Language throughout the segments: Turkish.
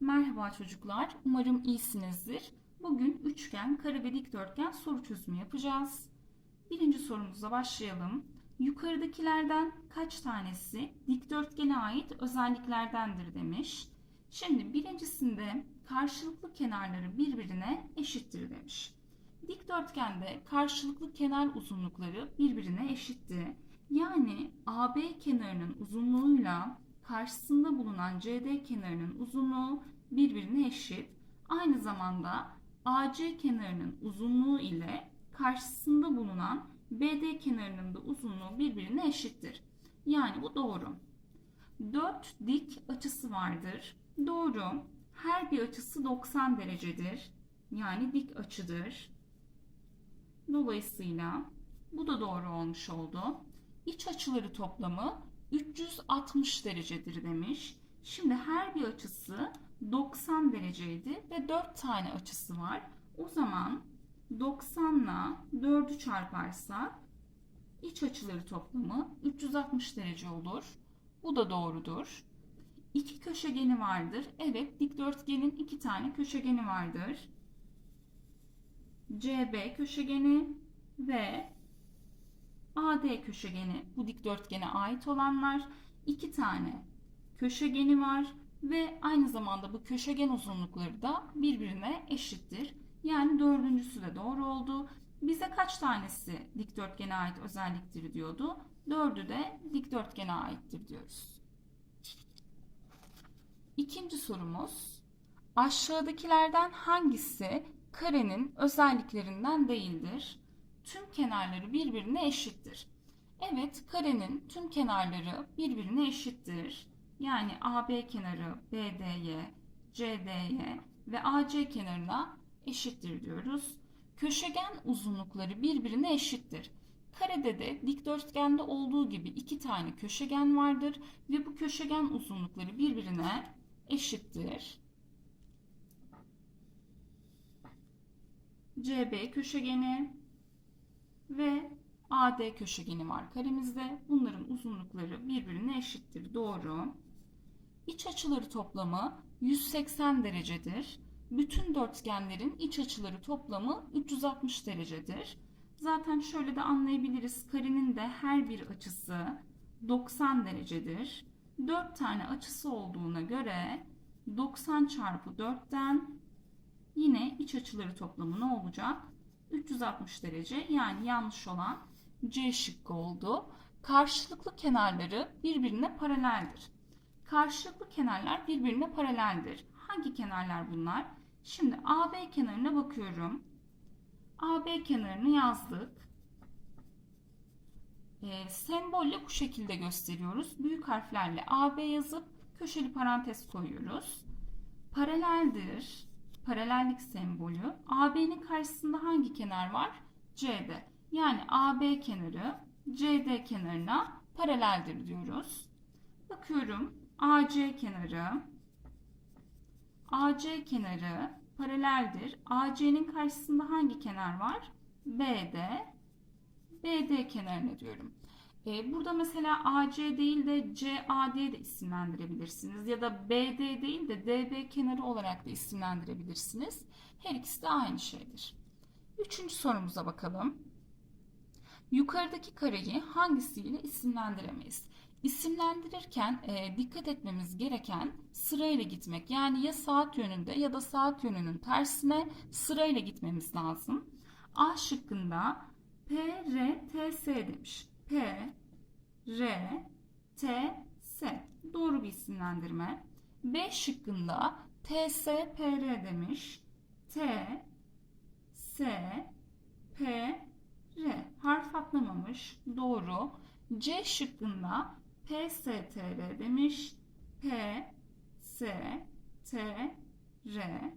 Merhaba çocuklar, umarım iyisinizdir. Bugün üçgen, kare ve dikdörtgen soru çözümü yapacağız. Birinci sorumuza başlayalım. Yukarıdakilerden kaç tanesi dikdörtgene ait özelliklerdendir demiş. Şimdi birincisinde karşılıklı kenarları birbirine eşittir demiş. Dikdörtgende karşılıklı kenar uzunlukları birbirine eşitti. Yani AB kenarının uzunluğuyla karşısında bulunan CD kenarının uzunluğu birbirine eşit. Aynı zamanda AC kenarının uzunluğu ile karşısında bulunan BD kenarının da uzunluğu birbirine eşittir. Yani bu doğru. 4 dik açısı vardır. Doğru. Her bir açısı 90 derecedir. Yani dik açıdır. Dolayısıyla bu da doğru olmuş oldu. İç açıları toplamı 360 derecedir demiş. Şimdi her bir açısı 90 dereceydi ve 4 tane açısı var. O zaman 90 ile 4'ü çarparsak iç açıları toplamı 360 derece olur. Bu da doğrudur. İki köşegeni vardır. Evet, dikdörtgenin iki tane köşegeni vardır. CB köşegeni ve AD köşegeni bu dikdörtgene ait olanlar iki tane köşegeni var ve aynı zamanda bu köşegen uzunlukları da birbirine eşittir. Yani dördüncüsü de doğru oldu. Bize kaç tanesi dikdörtgene ait özelliktir diyordu. Dördü de dikdörtgene aittir diyoruz. İkinci sorumuz. Aşağıdakilerden hangisi karenin özelliklerinden değildir? Tüm kenarları birbirine eşittir. Evet, karenin tüm kenarları birbirine eşittir. Yani AB kenarı BD'ye, CD'ye ve AC kenarına eşittir diyoruz. Köşegen uzunlukları birbirine eşittir. Karede de dikdörtgende olduğu gibi iki tane köşegen vardır ve bu köşegen uzunlukları birbirine eşittir. CB köşegeni ve AD köşegeni var karemizde. Bunların uzunlukları birbirine eşittir. Doğru. İç açıları toplamı 180 derecedir. Bütün dörtgenlerin iç açıları toplamı 360 derecedir. Zaten şöyle de anlayabiliriz. Karenin de her bir açısı 90 derecedir. 4 tane açısı olduğuna göre 90 çarpı 4'ten yine iç açıları toplamı ne olacak? 360 derece yani yanlış olan C şıkkı oldu. Karşılıklı kenarları birbirine paraleldir. Karşılıklı kenarlar birbirine paraleldir. Hangi kenarlar bunlar? Şimdi AB kenarına bakıyorum. AB kenarını yazdık. E, sembolle bu şekilde gösteriyoruz. Büyük harflerle AB yazıp köşeli parantez koyuyoruz. Paraleldir. Paralellik sembolü. AB'nin karşısında hangi kenar var? CD. Yani AB kenarı CD kenarına paraleldir diyoruz. Bakıyorum. AC kenarı AC kenarı paraleldir. AC'nin karşısında hangi kenar var? BD. BD kenarını diyorum. Ee, burada mesela AC değil de CAD de isimlendirebilirsiniz. Ya da BD değil de DB kenarı olarak da isimlendirebilirsiniz. Her ikisi de aynı şeydir. Üçüncü sorumuza bakalım. Yukarıdaki kareyi hangisiyle isimlendiremeyiz? İsimlendirirken e, dikkat etmemiz gereken sırayla gitmek. Yani ya saat yönünde ya da saat yönünün tersine sırayla gitmemiz lazım. A şıkkında P, demiş. P, R, T, S. Doğru bir isimlendirme. B şıkkında T, S, P, R demiş. T, S, P, R. Harf atlamamış. Doğru. C şıkkında P, S, T, R demiş. P, S, T, R.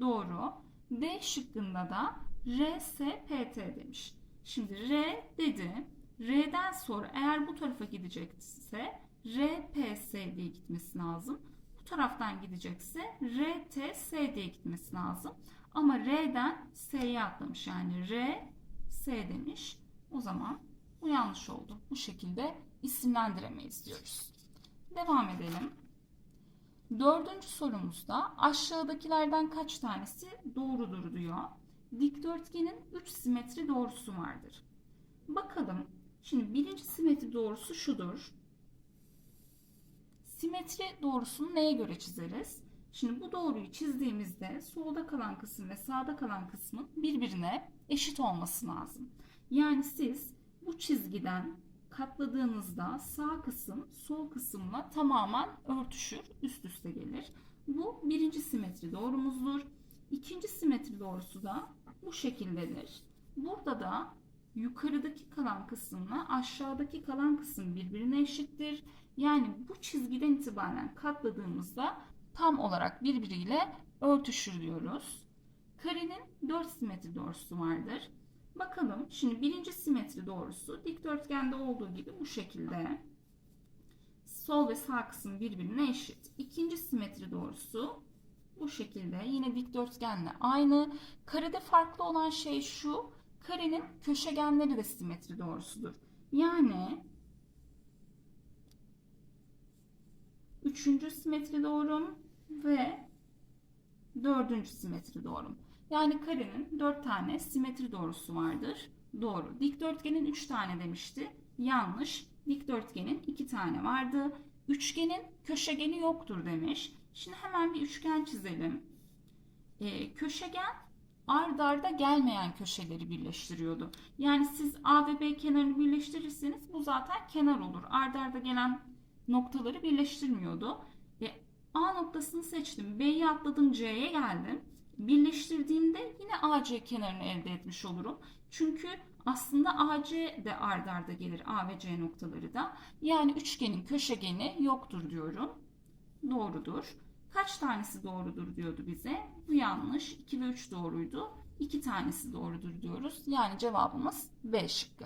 Doğru. D şıkkında da R, S, P, T demiş. Şimdi R dedi. R'den sonra eğer bu tarafa gidecekse R, P, S diye gitmesi lazım. Bu taraftan gidecekse R, T, S diye gitmesi lazım. Ama R'den S'ye atlamış. Yani R, S demiş. O zaman bu yanlış oldu. Bu şekilde isimlendiremeyiz diyoruz. Devam edelim. Dördüncü sorumuzda aşağıdakilerden kaç tanesi doğrudur diyor. Dikdörtgenin 3 simetri doğrusu vardır. Şimdi birinci simetri doğrusu şudur. Simetri doğrusunu neye göre çizeriz? Şimdi bu doğruyu çizdiğimizde solda kalan kısım ve sağda kalan kısmın birbirine eşit olması lazım. Yani siz bu çizgiden katladığınızda sağ kısım sol kısımla tamamen örtüşür, üst üste gelir. Bu birinci simetri doğrumuzdur. İkinci simetri doğrusu da bu şekildedir. Burada da yukarıdaki kalan kısımla aşağıdaki kalan kısım birbirine eşittir. Yani bu çizgiden itibaren katladığımızda tam olarak birbiriyle örtüşür diyoruz. Karenin 4 simetri doğrusu vardır. Bakalım şimdi birinci simetri doğrusu dikdörtgende olduğu gibi bu şekilde. Sol ve sağ kısım birbirine eşit. İkinci simetri doğrusu bu şekilde yine dikdörtgenle aynı. Karede farklı olan şey şu. Karenin köşegenleri de simetri doğrusudur. Yani üçüncü simetri doğrum ve dördüncü simetri doğrum. Yani karenin 4 tane simetri doğrusu vardır. Doğru. Dikdörtgenin 3 tane demişti. Yanlış. Dikdörtgenin 2 tane vardı. Üçgenin köşegeni yoktur demiş. Şimdi hemen bir üçgen çizelim. Ee, köşegen ard arda gelmeyen köşeleri birleştiriyordu. Yani siz A ve B kenarını birleştirirseniz bu zaten kenar olur. Ard arda gelen noktaları birleştirmiyordu. E, A noktasını seçtim. B'yi atladım C'ye geldim birleştirdiğimde yine AC kenarını elde etmiş olurum. Çünkü aslında AC de ard arda gelir A ve C noktaları da. Yani üçgenin köşegeni yoktur diyorum. Doğrudur. Kaç tanesi doğrudur diyordu bize. Bu yanlış. 2 ve 3 doğruydu. 2 tanesi doğrudur diyoruz. Yani cevabımız B şıkkı.